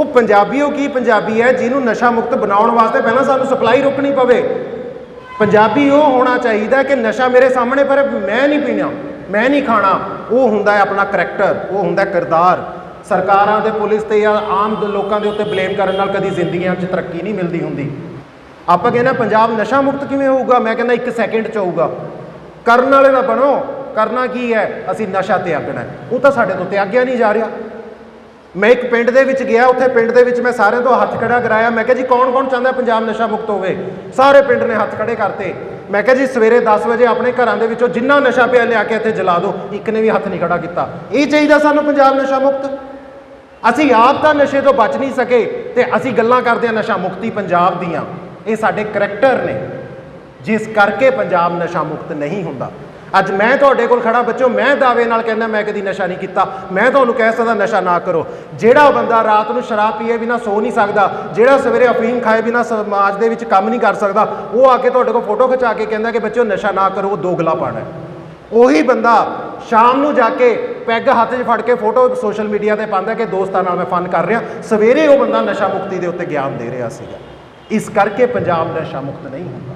ਉਹ ਪੰਜਾਬੀਓ ਕੀ ਪੰਜਾਬੀ ਹੈ ਜਿਹਨੂੰ ਨਸ਼ਾ ਮੁਕਤ ਬਣਾਉਣ ਵਾਸਤੇ ਪਹਿਲਾਂ ਸਾਨੂੰ ਸਪਲਾਈ ਰੋਕਣੀ ਪਵੇ? ਪੰਜਾਬੀ ਉਹ ਹੋਣਾ ਚਾਹੀਦਾ ਕਿ ਨਸ਼ਾ ਮੇਰੇ ਸਾਹਮਣੇ, ਪਰ ਮੈਂ ਨਹੀਂ ਪੀਣਾ, ਮੈਂ ਨਹੀਂ ਖਾਣਾ। ਉਹ ਹੁੰਦਾ ਹੈ ਆਪਣਾ ਕਰੈਕਟਰ, ਉਹ ਹੁੰਦਾ ਕਿਰਦਾਰ। ਸਰਕਾਰਾਂ ਦੇ ਪੁਲਿਸ ਤੇ ਜਾਂ ਆਮ ਲੋਕਾਂ ਦੇ ਉੱਤੇ ਬਲੇਮ ਕਰਨ ਨਾਲ ਕਦੀ ਜ਼ਿੰਦਗੀਆਂ 'ਚ ਤਰੱਕੀ ਨਹੀਂ ਮਿਲਦੀ ਹੁੰਦੀ। ਆਪਾਂ ਕਹਿੰਦੇ ਪੰਜਾਬ ਨਸ਼ਾ ਮੁਕਤ ਕਿਵੇਂ ਹੋਊਗਾ? ਮੈਂ ਕਹਿੰਦਾ ਇੱਕ ਸੈਕਿੰਡ 'ਚ ਹੋਊਗਾ। ਕਰਨ ਵਾਲੇ ਦਾ ਬਣੋ। ਕਰਨਾ ਕੀ ਹੈ? ਅਸੀਂ ਨਸ਼ਾ ਤਿਆਗਣਾ ਉਹ ਤਾਂ ਸਾਡੇ ਤੋਂ ਤਿਆਗਿਆ ਨਹੀਂ ਜਾ ਰਿਹਾ। ਮੈਂ ਇੱਕ ਪਿੰਡ ਦੇ ਵਿੱਚ ਗਿਆ, ਉੱਥੇ ਪਿੰਡ ਦੇ ਵਿੱਚ ਮੈਂ ਸਾਰਿਆਂ ਤੋਂ ਹੱਥ ਖੜਾ ਕਰਾਇਆ। ਮੈਂ ਕਿਹਾ ਜੀ, ਕੌਣ ਕੌਣ ਚਾਹੁੰਦਾ ਪੰਜਾਬ ਨਸ਼ਾ ਮੁਕਤ ਹੋਵੇ? ਸਾਰੇ ਪਿੰਡ ਨੇ ਹੱਥ ਖੜੇ ਕਰਤੇ। ਮੈਂ ਕਿਹਾ ਜੀ, ਸਵੇਰੇ 10 ਵਜੇ ਆਪਣੇ ਘਰਾਂ ਦੇ ਵਿੱਚੋਂ ਜਿੰਨਾ ਨਸ਼ਾ ਪਿਆ ਲਿਆ ਕੇ ਇੱਥੇ ਜਲਾ ਦਿਓ, ਇੱਕ ਨੇ ਵੀ ਹੱਥ ਨਹੀਂ ਖੜਾ ਕੀਤਾ। ਇਹ ਚਾਹੀਦਾ ਸਾਨੂੰ ਪੰਜਾਬ ਨਸ਼ਾ ਮੁਕਤ? ਅਸੀਂ ਆਪ ਤਾਂ ਨਸ਼ੇ ਤੋਂ ਬਚ ਨਹੀਂ ਸਕੇ ਤੇ ਅਸੀਂ ਗੱਲਾਂ ਕਰਦੇ ਹਾਂ ਨਸ਼ਾ ਮੁਕਤੀ ਪੰਜਾਬ ਦੀਆਂ। ਇਹ ਸਾਡੇ ਕਰੈਕਟਰ ਨੇ। ਜਿਸ ਕਰਕੇ ਪੰਜਾਬ ਨਸ਼ਾ ਮੁਕਤ ਨਹੀਂ ਹੁੰਦਾ। ਅੱਜ ਮੈਂ ਤੁਹਾਡੇ ਕੋਲ ਖੜਾ ਬੱਚੋ ਮੈਂ ਦਾਅਵੇ ਨਾਲ ਕਹਿੰਦਾ, ਮੈਂ ਕਦੀ ਨਸ਼ਾ ਨਹੀਂ ਕੀਤਾ। ਮੈਂ ਤੁਹਾਨੂੰ ਕਹਿ ਸਕਦਾ, ਨਸ਼ਾ ਨਾ ਕਰੋ। ਜਿਹੜਾ ਬੰਦਾ ਰਾਤ ਨੂੰ ਸ਼ਰਾਬ ਪੀਏ ਬਿਨਾ ਸੋ ਨਹੀਂ ਸਕਦਾ, ਜਿਹੜਾ ਸਵੇਰੇ ਅਫੀਮ ਖਾਏ ਬਿਨਾ ਸਮਾਜ ਦੇ ਵਿੱਚ ਕੰਮ ਨਹੀਂ ਕਰ ਸਕਦਾ, ਉਹ ਆ ਕੇ ਤੁਹਾਡੇ ਕੋਲ ਫੋਟੋ ਖਿਚਾ ਕੇ ਕਹਿੰਦਾ ਕਿ ਬੱਚੋ ਨਸ਼ਾ ਨਾ ਕਰੋ, ਉਹ ਦੋਗਲਾ ਪਾਣਾ ਹੈ। ਉਹੀ ਬੰਦਾ ਸ਼ਾਮ ਨੂੰ ਜਾ ਕੇ ਪੈਗ ਹੱਥ 'ਚ ਫੜ ਕੇ ਫੋਟੋ ਸੋਸ਼ਲ ਮੀਡੀਆ ਤੇ ਪਾਉਂਦਾ ਕਿ, ਦੋਸਤਾਂ ਨਾਲ ਮੈਂ ਫਨ ਕਰ ਰਿਹਾ। ਸਵੇਰੇ ਉਹ ਬੰਦਾ ਨਸ਼ਾ ਮੁਕਤੀ ਦੇ ਉੱਤੇ ਗਿਆਨ ਦੇ ਰਿਹਾ ਸੀਗਾ। ਇਸ ਕਰਕੇ ਪੰਜਾਬ ਨਸ਼ਾ ਮੁਕਤ ਨਹੀਂ ਹੁੰਦਾ।